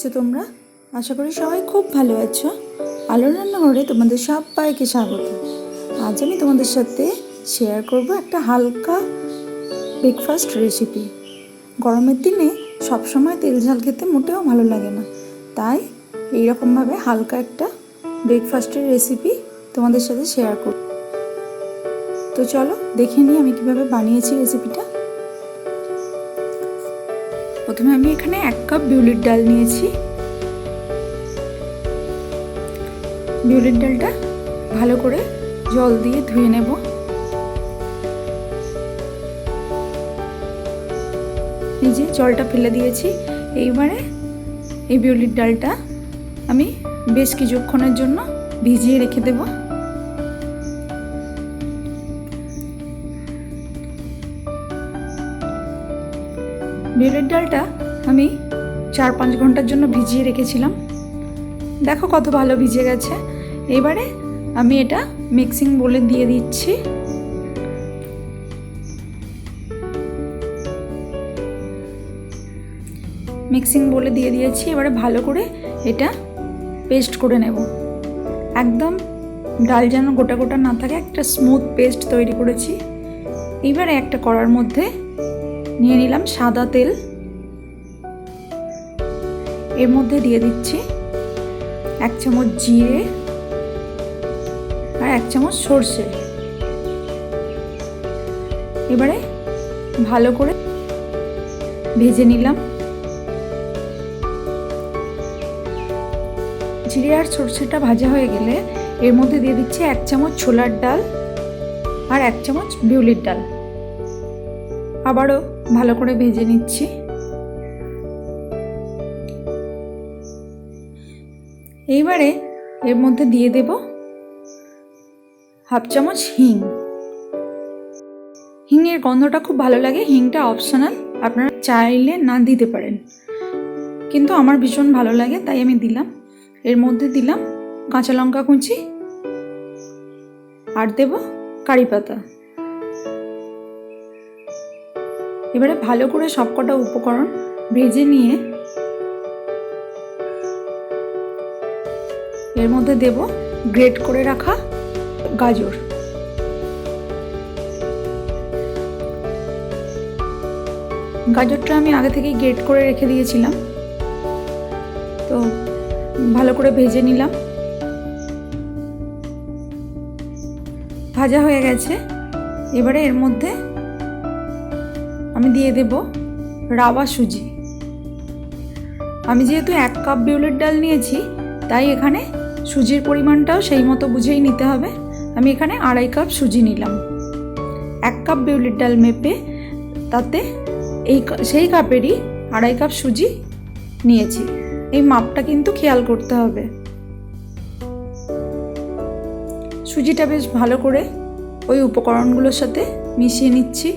আছো তোমরা? আশা করি সবাই খুব ভালো আছো। আলো রান্নাঘরে তোমাদের সবাইকে স্বাগত। আজ আমি তোমাদের সাথে শেয়ার করব একটা হালকা ব্রেকফাস্ট রেসিপি গরমের দিনে সবসময় তেল ঝাল খেতে মোটেও ভালো লাগে না। তাই এইরকমভাবে হালকা একটা ব্রেকফাস্টের রেসিপি তোমাদের সাথে শেয়ার করব। তো চলো দেখে নিই আমি কীভাবে বানিয়েছি রেসিপিটা প্রথমে আমি এখানে এক কাপ বিউলির ডাল নিয়েছি। বিউলির ডালটা ভালো করে জল দিয়ে ধুয়ে নেব। এই জলটা ফেলে দিয়েছি। এইবারে এই বিউলির ডালটা আমি বেশ কিছুক্ষণের জন্য ভিজিয়ে রেখে দেবো। বিউলির ডালটা আমি চার পাঁচ ঘণ্টার জন্য ভিজিয়ে রেখেছিলাম। দেখো কত ভালো ভিজে গেছে। এবারে আমি এটা মিক্সিং বলে দিয়ে দিচ্ছি। মিক্সিং বলে দিয়ে দিয়েছি। এবারে ভালো করে এটা পেস্ট করে নেব। একদম ডাল যেন গোটা গোটা না থাকে, একটা স্মুথ পেস্ট তৈরি করেছি। এবারে একটা করার মধ্যে নিয়ে নিলাম সাদা তেল। এর মধ্যে দিয়ে দিচ্ছি এক চামচ জিরে আর এক চামচ সর্ষে। এবারে ভালো করে ভেজে নিলাম। জিরে আর সর্ষেটা ভাজা হয়ে গেলে এর মধ্যে দিয়ে দিচ্ছি এক চামচ ছোলার ডাল আর এক চামচ বিউলির ডাল। আবারও ভালো করে ভেজে নিচ্ছি। এইবারে এর মধ্যে দিয়ে দেব হাফ চামচ হিং। হিংয়ের গন্ধটা খুব ভালো লাগে, হিংটা অপশনাল আপনারা চাইলে না দিতে পারেন। কিন্তু আমার ভীষণ ভালো লাগে, তাই আমি দিলাম। এর মধ্যে দিলাম কাঁচা লঙ্কা কুচি, আর দেব কারি পাতা। এবারে ভালো করে সবকটা উপকরণ ভেজে নিয়ে এর মধ্যে দেব গ্রেট করে রাখা গাজর। গাজরটা আমি আগে থেকেই গ্রেট করে রেখে দিয়েছিলাম। তো ভালো করে ভেজে নিলাম। ভাজা হয়ে গেছে। এবারে এর মধ্যে আমি দিয়ে দেব রাওয়া সুজি। আমি যেহেতু এক কাপ বিউলির ডাল নিয়েছি, তাই এখানে সুজির পরিমাণটাও সেই মতো বুঝেই নিতে হবে। আমি এখানে আড়াই কাপ সুজি নিলাম। এক কাপ বিউলির ডাল মেপে তাতে এই সেই কাপেরই আড়াই কাপ সুজি নিয়েছি। এই মাপটা কিন্তু খেয়াল করতে হবে। সুজিটা বেশ ভালো করে ওই উপকরণগুলোর সাথে মিশিয়ে নিচ্ছি।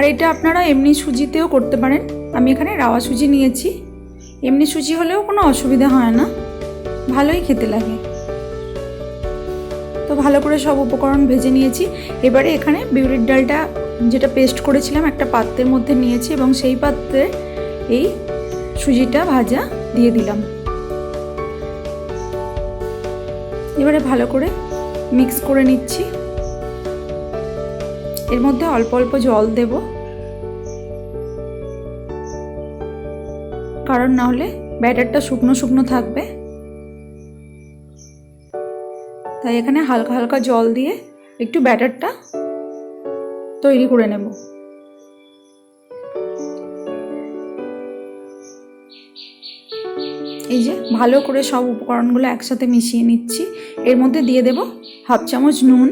আর এটা আপনারা এমনি সুজিতেও করতে পারেন। আমি এখানে রাওয়া সুজি নিয়েছি। এমনি সুজি হলেও কোনো অসুবিধা হয় না। ভালোই খেতে লাগে। তো ভালো করে সব উপকরণ ভেজে নিয়েছি। এবারে এখানে বিউলির ডালটা যেটা পেস্ট করেছিলাম একটা পাত্রের মধ্যে নিয়েছি এবং সেই পাত্রে এই সুজিটা ভাজা দিয়ে দিলাম। এবারে ভালো করে মিক্স করে নিচ্ছি। এর মধ্যে অল্প অল্প জল দেব। কারণ না হলে ব্যাটারটা শুকনো শুকনো থাকবে। তাই এখানে হালকা হালকা জল দিয়ে একটু ব্যাটারটা তৈরি করে নেব। এই যে ভালো করে সব উপকরণগুলো একসাথে মিশিয়ে নিচ্ছি। এর মধ্যে দিয়ে দেব হাফ চামচ নুন।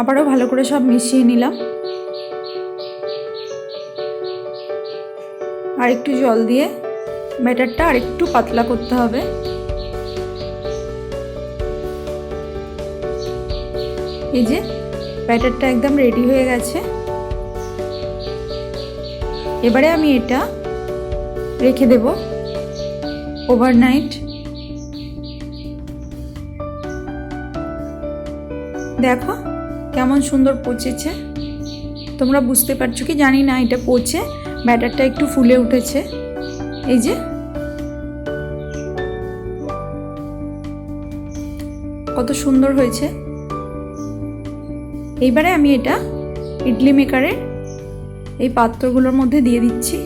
আবারও ভালো করে সব মিশিয়ে নিলাম। আর একটু জল দিয়ে ব্যাটারটা আর একটু পাতলা করতে হবে। এই যে ব্যাটারটা একদম রেডি হয়ে গেছে। এবারে আমি এটা রেখে দেব ওভারনাইট। দেখো কেমন সুন্দর পচেছে। তোমরা বুঝতে পারছ কি? জানি না এটা পচে ব্যাটারটা একটু ফুলে উঠেছে। এই যে। কত সুন্দর হয়েছে। এইবারে আমি এটা ইডলি মেকারের এই পাত্রগুলোর মধ্যে দিয়ে দিচ্ছি।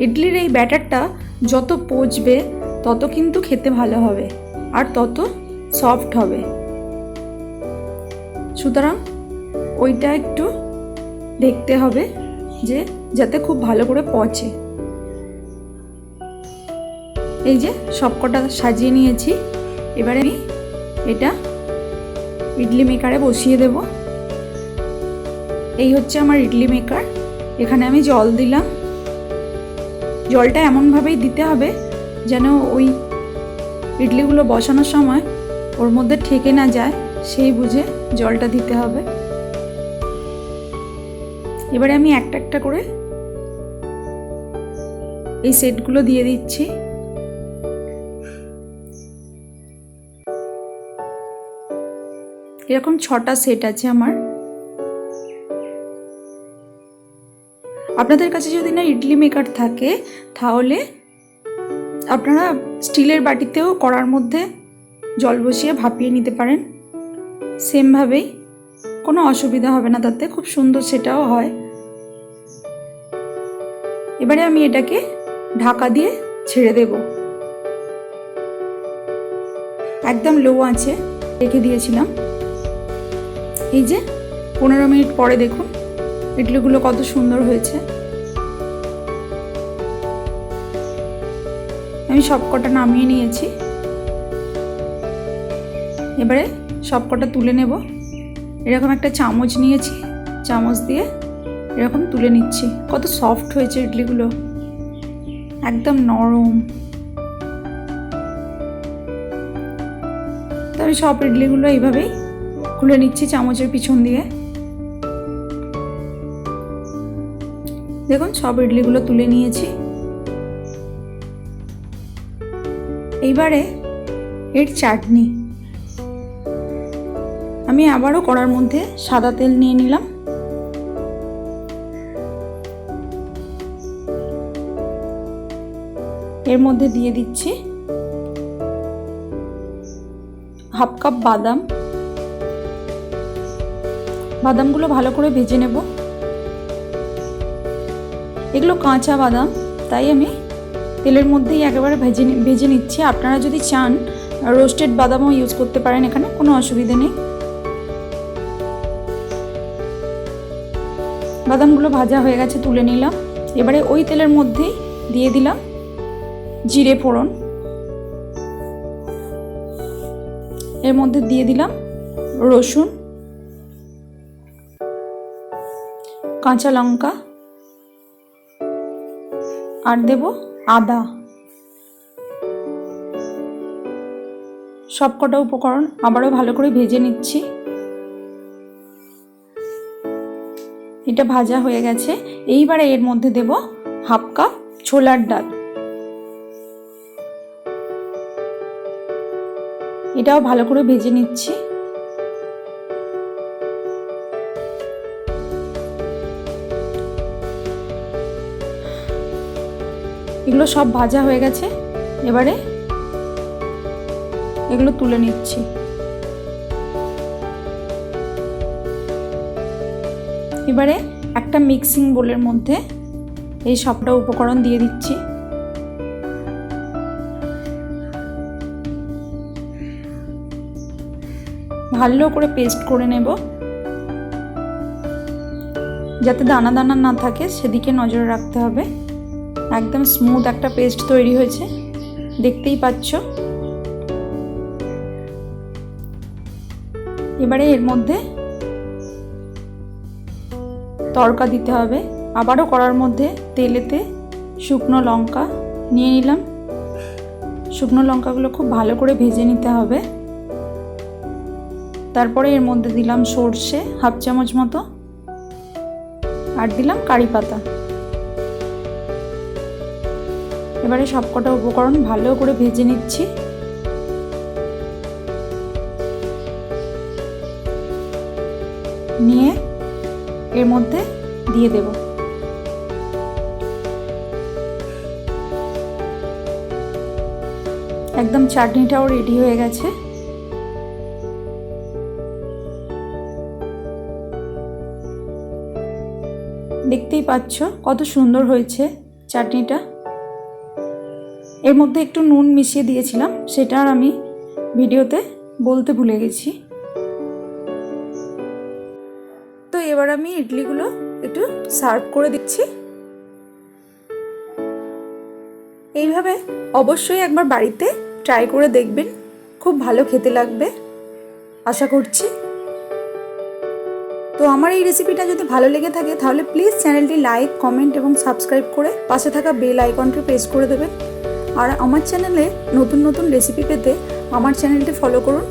ইডলির এই ব্যাটারটা যত পচবে, তত কিন্তু খেতে ভালো হবে আর তত সফট হবে। সুতরাং ওইটা একটু দেখতে হবে। যে যাতে খুব ভালো করে পচে। এই যে সবকটা সাজিয়ে নিয়েছি। এবারে আমি এটা ইডলি মেকারে বসিয়ে দেব। এই হচ্ছে আমার ইডলি মেকার। এখানে আমি জল দিলাম। জলটা এমনভাবেই দিতে হবে যেন ওই ইডলিগুলো বসানোর সময় ওর মধ্যে ঠেকে না যায়, সেই বুঝে জলটা দিতে হবে। এবারে আমি একটা একটা করে এই সেটগুলো দিয়ে দিচ্ছি। এরকম ছটা সেট আছে আমার। আপনাদের কাছে যদি না ইডলি মেকার থাকে, তাহলে আপনারা স্টিলের বাটিতেও কড়ার মধ্যে জল বসিয়ে ভাপিয়ে নিতে পারেন। সেমভাবেই কোনো অসুবিধা হবে না তাতে, খুব সুন্দর সেটাও হয়। এবারে আমি এটাকে ঢাকা দিয়ে ছেড়ে দেব। একদম লো আছে রেখে দিয়েছিলাম। এই যে পনেরো মিনিট পরে দেখুন, ইডলিগুলো কত সুন্দর হয়েছে। আমি সবকটা নামিয়ে নিয়েছি। এবারে সবকটা তুলে নেব। এরকম একটা চামচ নিয়েছি, চামচ দিয়ে এরকম তুলে নিচ্ছি। কত সফট হয়েছে ইডলিগুলো। একদম নরম। তো আমি সব ইডলিগুলো এইভাবেই খুলে নিচ্ছি চামচের পিছন দিয়ে। দেখুন, সব ইডলিগুলো তুলে নিয়েছি। এইবারে এর চাটনি। আমি আবারও কড়ার মধ্যে সাদা তেল নিয়ে নিলাম। এর মধ্যে দিয়ে দিচ্ছি হাফ কাপ বাদাম। বাদামগুলো ভালো করে ভেজে নেব। এগুলো কাঁচা বাদাম, তাই আমি তেলের মধ্যেই একেবারে ভেজে ভেজে নিচ্ছি। আপনারা যদি চান, রোস্টেড বাদামও ইউজ করতে পারেন এখানে, কোনো অসুবিধে নেই। বাদামগুলো ভাজা হয়ে গেছে, তুলে নিলাম। এবারে ওই তেলের মধ্যেই দিয়ে দিলাম। জিরে ফোড়ন। এর মধ্যে দিয়ে দিলাম রসুন, কাঁচা লঙ্কা, আর দেব আদা। সবকটা উপকরণ আবারও ভালো করে ভেজে নিচ্ছি। এটা ভাজা হয়ে গেছে। এইবারে এর মধ্যে দেব হাফ কাপ ছোলার ডাল। এটাও ভালো করে ভেজে নিচ্ছি। এগুলো সব ভাজা হয়ে গেছে। এবারে এগুলো তুলে নিচ্ছি। এবারে একটা মিক্সিং বোলের মধ্যে এই সবটা উপকরণ দিয়ে দিচ্ছি। ভালো করে পেস্ট করে নেব। যাতে দানা দানা না থাকে, সেদিকে নজর রাখতে হবে। একদম স্মুথ একটা পেস্ট তৈরি হয়েছে। দেখতেই পাচ্ছ। এবারে এর মধ্যে তড়কা দিতে হবে। আবারও করার মধ্যে তেলেতে শুকনো লঙ্কা নিয়ে নিলাম। শুকনো লঙ্কাগুলো খুব ভালো করে ভেজে নিতে হবে। তারপরে এর মধ্যে দিলাম সর্ষে, হাফ চামচ মতো। আর দিলাম কারি পাতা। এবারে সবকটা উপকরণ ভালো করে ভেজে নিচ্ছি। নিয়ে এর মধ্যে দিয়ে দেব। একদম চাটনিটাও রেডি হয়ে গেছে। দেখতেই পাচ্ছ কত সুন্দর হয়েছে চাটনিটা। এর মধ্যে একটু নুন মিশিয়ে দিয়েছিলাম, সেটা আর আমি ভিডিওতে বলতে ভুলে গেছি। তো এবার আমি ইডলিগুলো একটু সার্ভ করে দিচ্ছি। এইভাবে অবশ্যই একবার বাড়িতে ট্রাই করে দেখবেন, খুব ভালো খেতে লাগবে। আশা করছি তো আমার এই রেসিপিটা যদি ভালো লেগে থাকে, তাহলে প্লিজ চ্যানেলটি লাইক কমেন্ট এবং সাবস্ক্রাইব করে পাশে থাকা বেল আইকনটি প্রেস করে দেবেন। আর আমার চ্যানেলে নতুন নতুন রেসিপি পেতে আমার চ্যানেলটি ফলো করুন।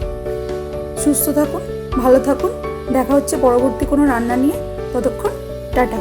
সুস্থ থাকুন, ভালো থাকুন। দেখা হচ্ছে পরবর্তী কোনো রান্না নিয়ে। ততক্ষণ টাটা।